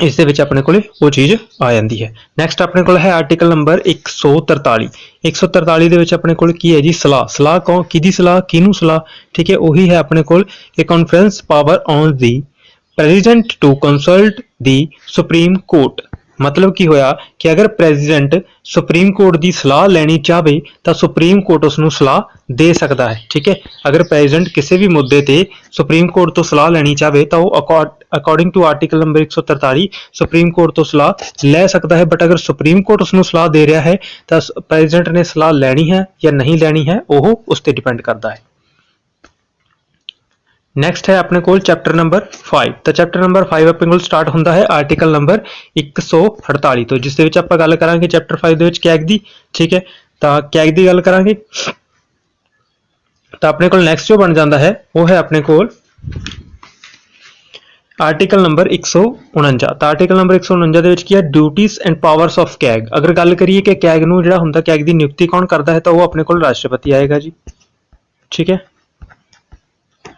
ਇਸ ਦੇ ਵਿੱਚ ਆਪਣੇ ਕੋਲੇ ਉਹ ਚੀਜ਼ ਆ ਜਾਂਦੀ ਹੈ। ਨੈਕਸਟ ਆਪਣੇ ਕੋਲ ਹੈ ਆਰਟੀਕਲ ਨੰਬਰ 143 143 ਦੇ ਵਿੱਚ ਆਪਣੇ ਕੋਲ ਕੀ ਹੈ ਜੀ? ਸਲਾਹ। ਸਲਾਹ ਕੌਣ? ਕਿਹਦੀ ਸਲਾਹ? ਕਿਹਨੂੰ ਸਲਾਹ? ਠੀਕ ਹੈ, ਉਹੀ ਹੈ ਆਪਣੇ ਕੋਲ ਕਿ conference power on the president to consult the Supreme Court ਮਤਲਬ ਕੀ ਹੋਇਆ ਕਿ ਅਗਰ ਪ੍ਰੈਜ਼ੀਡੈਂਟ ਸੁਪਰੀਮ ਕੋਰਟ ਦੀ ਸਲਾਹ ਲੈਣੀ ਚਾਹਵੇ ਤਾਂ ਸੁਪਰੀਮ ਕੋਰਟ ਉਸ ਨੂੰ ਸਲਾਹ ਦੇ ਸਕਦਾ ਹੈ, ਠੀਕ ਹੈ? ਅਗਰ ਪ੍ਰੈਜ਼ੀਡੈਂਟ ਕਿਸੇ ਵੀ ਮੁੱਦੇ ਤੇ ਸੁਪਰੀਮ ਕੋਰਟ ਤੋਂ ਸਲਾਹ ਲੈਣੀ ਚਾਹਵੇ ਤਾਂ ਉਹ according to article number 143 Supreme Court ਤੋਂ ਸਲਾਹ ਲੈ ਸਕਦਾ ਹੈ ਬਟ ਅਗਰ ਸੁਪਰੀਮ ਕੋਰਟ ਉਸ ਨੂੰ ਸਲਾਹ ਦੇ ਰਿਹਾ ਹੈ ਤਾਂ ਪ੍ਰੈਜ਼ੀਡੈਂਟ ਨੇ ਸਲਾਹ ਲੈਣੀ ਹੈ ਜਾਂ ਨਹੀਂ ਲੈਣੀ ਹੈ, ਉਹ ਉਸ ਤੇ ਡਿਪੈਂਡ ਕਰਦਾ ਹੈ। ਨੈਕਸਟ ਹੈ ਆਪਣੇ ਕੋਲ ਚੈਪਟਰ ਨੰਬਰ 5 ਤਾਂ ਚੈਪਟਰ ਨੰਬਰ 5 ਆਪਣੇ ਕੋਲ ਸਟਾਰਟ ਹੁੰਦਾ ਹੈ ਆਰਟੀਕਲ ਨੰਬਰ 148 ਤੋਂ, ਜਿਸ ਦੇ ਵਿੱਚ ਆਪਾਂ ਗੱਲ ਕਰਾਂਗੇ ਚੈਪਟਰ 5 ਦੇ ਵਿੱਚ ਕੈਗ ਦੀ, ਠੀਕ ਹੈ? ਤਾਂ ਕੈਗ ਦੀ ਗੱਲ ਕਰਾਂਗੇ। ਤਾਂ ਆਪਣੇ ਕੋਲ ਨੈਕਸਟ ਜੋ ਬਣ ਜਾਂਦਾ ਹੈ, ਉਹ ਹੈ ਆਪਣੇ ਕੋਲ ਆਰਟੀਕਲ ਨੰਬਰ 149 ਤਾਂ ਆਰਟੀਕਲ ਨੰਬਰ 149 ਦੇ ਵਿੱਚ ਕੀ ਹੈ? Duties and powers of CAG. ਅਗਰ ਗੱਲ ਕਰੀਏ ਕਿ ਕੈਗ ਨੂੰ ਜਿਹੜਾ ਹੁੰਦਾ, ਕੈਗ ਦੀ ਨਿਯੁਕਤੀ ਕੌਣ ਕਰਦਾ ਹੈ, ਤਾਂ ਉਹ ਆਪਣੇ ਕੋਲ ਰਾਸ਼ਟਰਪਤੀ ਆਏਗਾ ਜੀ। ਠੀਕ ਹੈ?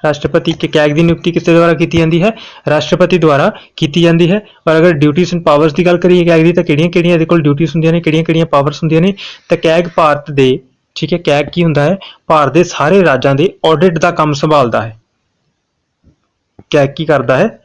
ਰਾਸ਼ਟਰਪਤੀ ਕੇ ਕੈਗ ਦੀ ਨਿਯੁਕਤੀ ਕਿਸ ਦੇ ਦੁਆਰਾ ਕੀਤੀ ਜਾਂਦੀ ਹੈ? ਰਾਸ਼ਟਰਪਤੀ ਦੁਆਰਾ ਕੀਤੀ ਜਾਂਦੀ ਹੈ। ਔਰ ਅਗਰ ਡਿਊਟੀਜ਼ ਐਂਡ ਪਾਵਰਸ ਦੀ ਗੱਲ ਕਰੀਏ ਕੈਗ ਦੀ, ਤਾਂ ਕਿਹੜੀਆਂ-ਕਿਹੜੀਆਂ ਇਹਦੇ ਕੋਲ ਡਿਊਟੀਆਂ ਹੁੰਦੀਆਂ ਨੇ? ਕਿਹੜੀਆਂ-ਕਿਹੜੀਆਂ ਪਾਵਰਸ ਹੁੰਦੀਆਂ ਨੇ? ਤਾਂ ਕੈਗ ਭਾਰਤ ਦੇ, ਠੀਕ ਹੈ, ਕੈਗ ਕੀ ਹੁੰਦਾ ਹੈ? ਭਾਰਤ ਦੇ ਸਾਰੇ ਰਾਜਾਂ ਦੇ ਆਡਿਟ ਦਾ ਕੰਮ ਸੰਭਾਲਦਾ ਹੈ। ਕੈਗ ਕੀ ਕਰਦਾ ਹੈ?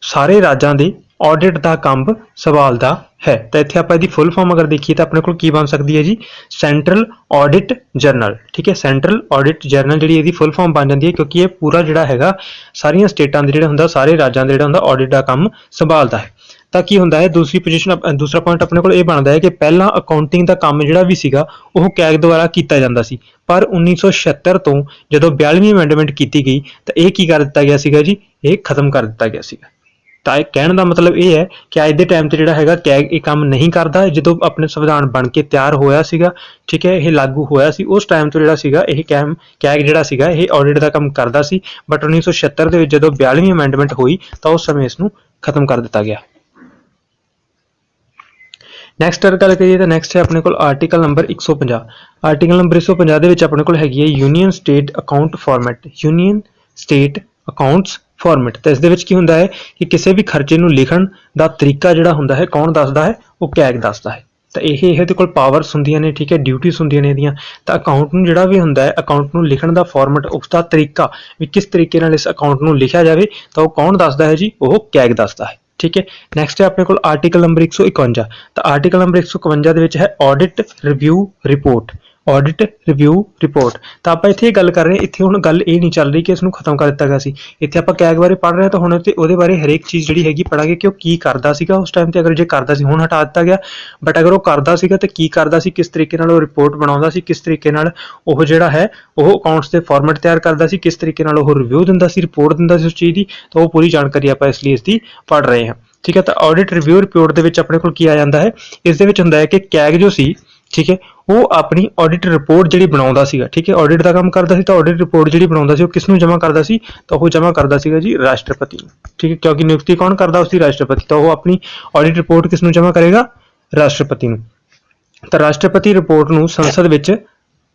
ਸਾਰੇ ਰਾਜਾਂ ਦੇ ਆਡਿਟ ਦਾ ਕੰਮ ਸੰਭਾਲਦਾ ਹੈ। ਤਾਂ ਇੱਥੇ ਆਪਾਂ ਇਹਦੀ ਫੁੱਲ ਫਾਰਮ ਅਗਰ ਦੇਖੀਏ ਤਾਂ ਆਪਣੇ ਕੋਲ ਕੀ ਬਣ ਸਕਦੀ ਹੈ ਜੀ? ਸੈਂਟਰਲ ਆਡਿਟ ਜਰਨਲ ਠੀਕ ਹੈ? ਸੈਂਟਰਲ ਆਡਿਟ ਜਰਨਲ ਜਿਹੜੀ ਇਹਦੀ ਫੁੱਲ ਫਾਰਮ ਬਣ ਜਾਂਦੀ ਹੈ ਕਿਉਂਕਿ ਇਹ ਪੂਰਾ ਜਿਹੜਾ ਹੈਗਾ ਸਾਰੀਆਂ ਸਟੇਟਾਂ ਦੇ ਜਿਹੜਾ ਹੁੰਦਾ, ਸਾਰੇ ਰਾਜਾਂ ਦੇ ਜਿਹੜਾ ਹੁੰਦਾ ਆਡਿਟ ਦਾ ਕੰਮ ਸੰਭਾਲਦਾ ਹੈ। ਤਾਂ ਕੀ ਹੁੰਦਾ ਹੈ? ਦੂਸਰੀ ਪੋਜੀਸ਼ਨ ਦੂਸਰਾ ਪੁਆਇੰਟ ਆਪਣੇ ਕੋਲ ਇਹ ਬਣਦਾ ਹੈ ਕਿ ਪਹਿਲਾਂ ਅਕਾਊਂਟਿੰਗ ਦਾ ਕੰਮ ਜਿਹੜਾ ਵੀ ਸੀਗਾ, ਉਹ ਕੈਗ ਦੁਆਰਾ ਕੀਤਾ ਜਾਂਦਾ ਸੀ। ਪਰ 1976 ਤੋਂ ਜਦੋਂ 42ਵੀਂ ਅਮੈਂਡਮੈਂਟ ਕੀਤੀ ਗਈ, ਤਾਂ ਇਹ ਕੀ ਕਰ ਦਿੱਤਾ ਗਿਆ ਸੀਗਾ ਜੀ? ਇਹ ਖਤਮ ਕਰ ਦਿੱਤਾ ਗਿਆ ਸੀਗਾ। ਤਾਂ ਇਹ ਕਹਿਣ ਦਾ ਮਤਲਬ ਇਹ ਹੈ ਕਿ ਅੱਜ ਦੇ ਟਾਈਮ ਤੇ ਜਿਹੜਾ ਹੈਗਾ ਕੈਗ ਇਹ ਕੰਮ ਨਹੀਂ ਕਰਦਾ। ਜਦੋਂ ਆਪਣੇ ਸੰਵਿਧਾਨ ਬਣ ਕੇ ਤਿਆਰ ਹੋਇਆ ਸੀਗਾ, ਠੀਕ ਹੈ, ਇਹ ਲਾਗੂ ਹੋਇਆ ਸੀ, ਉਸ ਟਾਈਮ ਤੋਂ ਜਿਹੜਾ ਸੀਗਾ, ਇਹ ਕੈਮ, ਕੈਗ ਜਿਹੜਾ ਸੀਗਾ, ਇਹ ਆਡਿਟ ਦਾ ਕੰਮ ਕਰਦਾ ਸੀ। ਬਟ 1976 ਦੇ ਵਿੱਚ ਜਦੋਂ 42ਵੀਂ ਅਮੈਂਡਮੈਂਟ ਹੋਈ, ਤਾਂ ਉਸ ਸਮੇਂ ਇਸ ਨੂੰ ਖਤਮ ਕਰ ਦਿੱਤਾ ਗਿਆ। ਨੈਕਸਟ ਅਗਰ ਗੱਲ ਕਰੀਏ ਤਾਂ ਨੈਕਸਟ ਹੈ ਆਪਣੇ ਕੋਲ ਆਰਟੀਕਲ ਨੰਬਰ 150 ਆਰਟੀਕਲ ਨੰਬਰ 150 ਦੇ ਵਿੱਚ ਆਪਣੇ ਕੋਲ ਹੈਗੀ ਹੈ union state account format union state accounts format ਤਾਂ ਇਸ ਦੇ ਵਿੱਚ ਕੀ ਹੁੰਦਾ ਹੈ ਕਿ ਕਿਸੇ ਵੀ ਖਰਚੇ ਨੂੰ ਲਿਖਣ ਦਾ ਤਰੀਕਾ ਜਿਹੜਾ ਹੁੰਦਾ ਹੈ, ਕੌਣ ਦੱਸਦਾ ਹੈ? ਉਹ ਕੈਗ ਦੱਸਦਾ ਹੈ। ਤਾਂ ਇਹ ਇਹਦੇ ਕੋਲ ਪਾਵਰਸ ਹੁੰਦੀਆਂ ਨੇ, ਠੀਕ ਹੈ ਡਿਊਟੀਆਂ ਹੁੰਦੀਆਂ ਨੇ ਇਹਦੀਆਂ। ਤਾਂ ਅਕਾਊਂਟ ਨੂੰ ਜਿਹੜਾ ਵੀ ਹੁੰਦਾ ਹੈ ਅਕਾਊਂਟ ਨੂੰ ਲਿਖਣ ਦਾ ਫਾਰਮੈਟ ਉਸ ਦਾ ਤਰੀਕਾ ਵੀ ਕਿਸ ਤਰੀਕੇ ਨਾਲ ਇਸ ਅਕਾਊਂਟ ਨੂੰ ਲਿਖਿਆ ਜਾਵੇ, ਤਾਂ ਉਹ ਕੌਣ ਦੱਸਦਾ ਹੈ ਜੀ? ਉਹ ਕੈਗ ਦੱਸਦਾ ਹੈ, ਠੀਕ ਹੈ। ਨੈਕਸਟ ਹੈ ਆਪਣੇ ਕੋਲ ਆਰਟੀਕਲ ਨੰਬਰ 151 ਤਾਂ ਆਰਟੀਕਲ ਨੰਬਰ 151 ਦੇ ਵਿੱਚ ਹੈ audit review report audit review report ਤਾਂ ਆਪਾਂ ਇੱਥੇ ਇਹ ਗੱਲ ਕਰ ਰਹੇ ਹਾਂ, ਇੱਥੇ ਹੁਣ ਗੱਲ ਇਹ ਨਹੀਂ ਚੱਲ ਰਹੀ ਕਿ ਇਸ ਨੂੰ ਖਤਮ ਕਰ ਦਿੱਤਾ ਗਿਆ ਸੀ। ਇੱਥੇ ਆਪਾਂ ਕੈਗ ਬਾਰੇ ਪੜ੍ਹ ਰਹੇ ਹਾਂ, ਤਾਂ ਹੁਣ ਤੇ ਉਹਦੇ ਬਾਰੇ ਹਰੇਕ ਚੀਜ਼ ਜਿਹੜੀ ਹੈਗੀ ਪੜਾਂਗੇ ਕਿ ਉਹ ਕੀ ਕਰਦਾ ਸੀਗਾ ਉਸ ਟਾਈਮ ਤੇ ਅਗਰ ਜੇ ਕਰਦਾ ਸੀ, ਹੁਣ ਹਟਾ ਦਿੱਤਾ ਗਿਆ। ਬਟ ਅਗਰ ਉਹ ਕਰਦਾ ਸੀਗਾ ਤਾਂ ਕੀ ਕਰਦਾ ਸੀ, ਕਿਸ ਤਰੀਕੇ ਨਾਲ ਉਹ ਰਿਪੋਰਟ ਬਣਾਉਂਦਾ ਸੀ, ਕਿਸ ਤਰੀਕੇ ਨਾਲ ਉਹ ਜਿਹੜਾ ਹੈ, ਉਹ ਅਕਾਊਂਟਸ ਦੇ ਫਾਰਮੈਟ ਤਿਆਰ ਕਰਦਾ ਸੀ, ਕਿਸ ਤਰੀਕੇ ਨਾਲ ਉਹ ਰਿਵਿਊ ਦਿੰਦਾ ਸੀ ਰਿਪੋਰਟ ਦਿੰਦਾ ਸੀ ਉਸ ਚੀਜ਼ ਦੀ, ਤਾਂ ਉਹ ਪੂਰੀ ਜਾਣਕਾਰੀ ਆਪਾਂ ਇਸ ਲਈ ਇਸ ਦੀ ਪੜ੍ਹ ਰਹੇ ਹਾਂ। ਠੀਕ ਹੈ, ਤਾਂ ਆਡਿਟ ਰਿਵਿਊ ਰਿਪੋਰਟ ਦੇ ਵਿੱਚ ਆਪਣੇ ਕੋਲ ਕੀ ਆ ਜਾਂਦਾ ਹੈ? ਇਸ ਦੇ ਵਿੱਚ ਹੁੰਦਾ ਹੈ ਕਿ ਕੈਗ ਜੋ ਸੀ ਠੀਕ ਹੈ? ਉਹ ਆਪਣੀ ਆਡਿਟ ਰਿਪੋਰਟ ਜਿਹੜੀ ਬਣਾਉਂਦਾ ਸੀਗਾ, ਠੀਕ ਹੈ? ਆਡਿਟ ਦਾ ਕੰਮ ਕਰਦਾ ਸੀ ਤਾਂ ਆਡਿਟ ਰਿਪੋਰਟ ਜਿਹੜੀ ਬਣਾਉਂਦਾ ਸੀ ਉਹ ਕਿਸ ਨੂੰ ਜਮ੍ਹਾਂ ਕਰਦਾ ਸੀ? ਤਾਂ ਉਹ ਜਮ੍ਹਾਂ ਕਰਦਾ ਸੀਗਾ ਜੀ ਰਾਸ਼ਟਰਪਤੀ ਨੂੰ, ਠੀਕ ਹੈ? ਕਿਉਂਕਿ ਨਿਯੁਕਤੀ ਕੌਣ ਕਰਦਾ ਉਸਦੀ ਰਾਸ਼ਟਰਪਤੀ। ਤਾਂ ਉਹ ਆਪਣੀ ਆਡਿਟ ਰਿਪੋਰਟ ਕਿਸ ਨੂੰ ਜਮ੍ਹਾਂ ਕਰੇਗਾ? ਰਾਸ਼ਟਰਪਤੀ ਨੂੰ। ਤਾਂ ਰਾਸ਼ਟਰਪਤੀ ਰਿਪੋਰਟ ਨੂੰ ਸੰਸਦ ਵਿੱਚ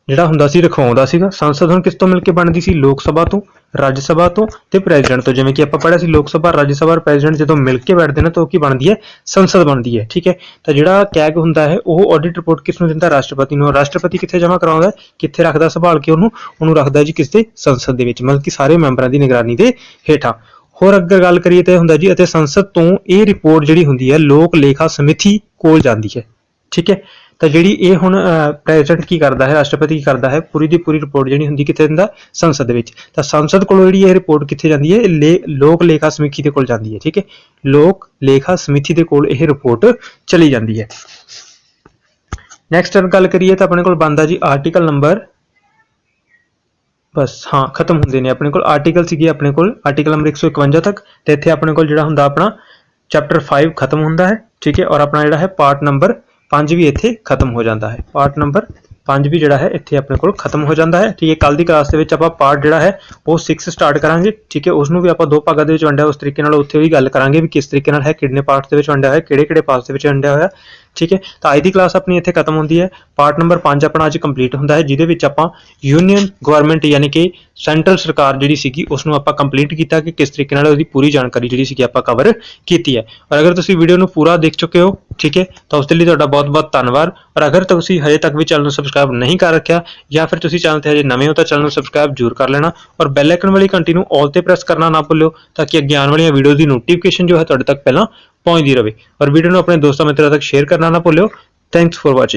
ਜਿਹੜਾ ਹੁੰਦਾ ਸੀ ਰਖਵਾਉਂਦਾ ਸੀਗਾ, ਸੰਸਦ ਹੁਣ ਕਿਸ ਤੋਂ ਮਿਲ ਕੇ ਬਣਦੀ ਸੀ? ਲੋਕ ਸਭਾ ਤੋਂ, ਰਾਜ ਸਭਾ ਤੋਂ ਤੇ ਪ੍ਰੈਜ਼ੀਡੈਂਟ ਤੋਂ? ਜਿਵੇਂ ਕਿ ਆਪਾਂ ਪੜ੍ਹਿਆ ਸੀ, ਲੋਕ ਸਭਾ, ਰਾਜ ਸਭਾ ਪ੍ਰੈਜ਼ੀਡੈਂਟ ਜਦੋਂ ਮਿਲ ਕੇ ਬੈਠਦੇ ਨੇ ਤਾਂ ਉਹ ਕੀ ਬਣਦੀ ਹੈ? ਸੰਸਦ ਬਣਦੀ ਹੈ, ਠੀਕ ਹੈ? ਤਾਂ ਜਿਹੜਾ ਕੈਗ ਹੁੰਦਾ ਹੈ, ਉਹ ਆਡਿਟ ਰਿਪੋਰਟ ਕਿਸ ਨੂੰ ਦਿੰਦਾ? ਰਾਸ਼ਟਰਪਤੀ ਨੂੰ। ਰਾਸ਼ਟਰਪਤੀ ਕਿੱਥੇ ਜਮ੍ਹਾਂ ਕਰਾਉਂਦਾ ਕਿੱਥੇ ਰੱਖਦਾ? ਸੰਭਾਲ ਕੇ ਉਹਨੂੰ ਉਹਨੂੰ ਰੱਖਦਾ ਜੀ ਕਿਸ ਤੇ ਸੰਸਦ ਦੇ ਵਿੱਚ, ਮਤਲਬ ਕਿ ਸਾਰੇ ਮੈਂਬਰਾਂ ਦੀ ਨਿਗਰਾਨੀ ਦੇ ਹੇਠਾਂ। ਹੋਰ ਅੱਗੇ ਗੱਲ ਕਰੀਏ ਤਾਂ ਇਹ ਹੁੰਦਾ ਜੀ, ਅਤੇ ਸੰਸਦ ਤੋਂ ਇਹ ਰਿਪੋਰਟ ਜਿਹੜੀ ਹੁੰਦੀ ਹੈ, ਲੋਕ ਲੇਖਾ ਸਮਿਤੀ ਕੋਲ ਜਾਂਦੀ ਹੈ, ਠੀਕ ਹੈ? ਤਾਂ ਜਿਹੜੀ ਇਹ ਹੁਣ ਪ੍ਰੈਜ਼ੀਡੈਂਟ ਕੀ ਕਰਦਾ ਹੈ, ਰਾਸ਼ਟਰਪਤੀ ਕੀ ਕਰਦਾ ਹੈ, ਪੂਰੀ ਦੀ ਪੂਰੀ ਰਿਪੋਰਟ ਜਿਹੜੀ ਹੁੰਦੀ ਕਿੱਥੇ ਦਿੰਦਾ? ਸੰਸਦ ਦੇ ਵਿੱਚ। ਤਾਂ ਸੰਸਦ ਕੋਲੋਂ ਜਿਹੜੀ ਇਹ ਰਿਪੋਰਟ ਕਿੱਥੇ ਜਾਂਦੀ ਹੈ? ਇਹ ਲੇ- ਲੋਕ ਲੇਖਾ ਸਮੀਖੀ ਦੇ ਕੋਲ ਜਾਂਦੀ ਹੈ, ਠੀਕ ਹੈ? ਲੋਕ ਲੇਖਾ ਸਮਿਤੀ ਦੇ ਕੋਲ ਇਹ ਰਿਪੋਰਟ ਚਲੀ ਜਾਂਦੀ ਹੈ। ਨੈਕਸਟ ਗੱਲ ਕਰੀਏ ਤਾਂ ਆਪਣੇ ਕੋਲ ਬਣਦਾ ਜੀ ਆਰਟੀਕਲ ਨੰਬਰ ਬਸ, ਹਾਂ, ਖਤਮ ਹੁੰਦੇ ਨੇ ਆਪਣੇ ਕੋਲ। ਆਰਟੀਕਲ ਸੀਗੇ ਆਪਣੇ ਕੋਲ ਆਰਟੀਕਲ ਨੰਬਰ 151 ਤੱਕ। ਤੇ ਇੱਥੇ ਆਪਣੇ ਕੋਲ ਜਿਹੜਾ ਹੁੰਦਾ ਆਪਣਾ ਚੈਪਟਰ 5 ਖਤਮ ਹੁੰਦਾ ਹੈ, ਠੀਕ ਹੈ? ਔਰ ਆਪਣਾ ਜਿਹੜਾ ਹੈ ਪਾਰਟ ਨੰਬਰ 5 ਵੀ ਇੱਥੇ ਖਤਮ ਹੋ ਜਾਂਦਾ ਹੈ। ਪਾਰਟ ਨੰਬਰ 5 ਵੀ ਜਿਹੜਾ ਹੈ, ਇੱਥੇ ਆਪਣੇ ਕੋਲ ਖਤਮ ਹੋ ਜਾਂਦਾ ਹੈ। ਠੀਕ ਹੈ ਕੱਲ ਦੀ ਕਲਾਸ ਦੇ ਵਿੱਚ ਆਪਾਂ ਪਾਰਟ ਜਿਹੜਾ ਹੈ, ਉਹ 6 ਸਟਾਰਟ ਕਰਾਂਗੇ। ਠੀਕ ਹੈ ਉਸ ਨੂੰ ਵੀ ਆਪਾਂ ਦੋ ਭਾਗਾਂ ਦੇ ਵਿੱਚ ਵੰਡਿਆ, ਉਸ ਤਰੀਕੇ ਨਾਲ ਉੱਥੇ ਵੀ ਗੱਲ ਕਰਾਂਗੇ ਵੀ ਕਿਸ ਤਰੀਕੇ ਨਾਲ ਹੈ, ਕਿੰਨੇ ਪਾਰਟਸ ਦੇ ਵਿੱਚ ਵੰਡਿਆ ਹੋਇਆ ਕਿਹੜੇ ਕਿਹੜੇ ਪਾਰਟਸ ਦੇ ਵਿੱਚ ਵੰਡਿਆ ਹੋਇਆ। ਠੀਕ ਹੈ? ਤਾਂ ਅੱਜ ਦੀ ਕਲਾਸ ਆਪਣੀ ਇੱਥੇ ਖਤਮ ਹੁੰਦੀ ਹੈ। ਪਾਰਟ ਨੰਬਰ 5 ਆਪਣਾ ਅੱਜ ਕੰਪਲੀਟ ਹੁੰਦਾ ਹੈ, ਜਿਹਦੇ ਵਿੱਚ ਆਪਾਂ ਯੂਨੀਅਨ ਗਵਰਨਮੈਂਟ ਯਾਨੀ ਕਿ ਸੈਂਟਰਲ ਸਰਕਾਰ ਜਿਹੜੀ ਸੀਗੀ ਉਸ ਨੂੰ ਆਪਾਂ ਕੰਪਲੀਟ ਕੀਤਾ ਕਿ ਕਿਸ ਤਰੀਕੇ ਨਾਲ ਉਹਦੀ ਪੂਰੀ ਜਾਣਕਾਰੀ ਜਿਹੜੀ ਸੀਗੀ ਆਪਾਂ ਕਵਰ ਕੀਤੀ ਹੈ। ਔਰ ਅਗਰ ਤੁਸੀਂ ਵੀਡੀਓ ਨੂੰ ਪੂਰਾ ਦੇਖ ਚੁੱਕੇ ਹੋ, ਠੀਕ ਹੈ, ਤਾਂ ਉਸ ਦੇ ਲਈ ਤੁਹਾਡਾ ਬਹੁਤ-ਬਹੁਤ ਧੰਨਵਾਦ। ਔਰ ਅਗਰ ਤੁਸੀਂ ਹਜੇ ਤੱਕ ਵੀ ਚੈਨਲ ਨੂੰ ਸਬਸਕ੍ਰਾਈਬ ਨਹੀਂ ਕਰ ਰੱਖਿਆ, ਜਾਂ ਫਿਰ ਤੁਸੀਂ ਚੈਨਲ ਤੇ ਹਜੇ ਨਵੇਂ ਹੋ, ਤਾਂ ਚੈਨਲ ਨੂੰ ਸਬਸਕ੍ਰਾਈਬ ਜ਼ਰੂਰ ਕਰ ਲੈਣਾ। ਔਰ ਬੈਲ ਆਈਕਨ ਵਾਲੀ ਘੰਟੀ ਨੂੰ ਆਲ ਤੇ ਪ੍ਰੈਸ ਕਰਨਾ ਨਾ ਭੁੱਲਿਓ, ਤਾਂ ਕਿ ਅੱਗੇ ਆਉਣ ਵਾਲੀਆਂ ਵੀਡੀਓ ਦੀ ਨੋਟੀਫਿਕੇਸ਼ਨ ਜੋ ਹੈ ਤੁਹਾਡੇ ਤੱਕ ਪਹਿਲਾਂ ਪਹੁੰਚਦੀ ਰਹੇ ਔਰ ਵੀਡੀਓ ਨੂੰ ਆਪਣੇ ਦੋਸਤਾਂ ਮਿੱਤਰਾਂ ਤੱਕ ਸ਼ੇਅਰ ਕਰਨਾ ਨਾ ਭੁੱਲਿਓ। Thanks for watching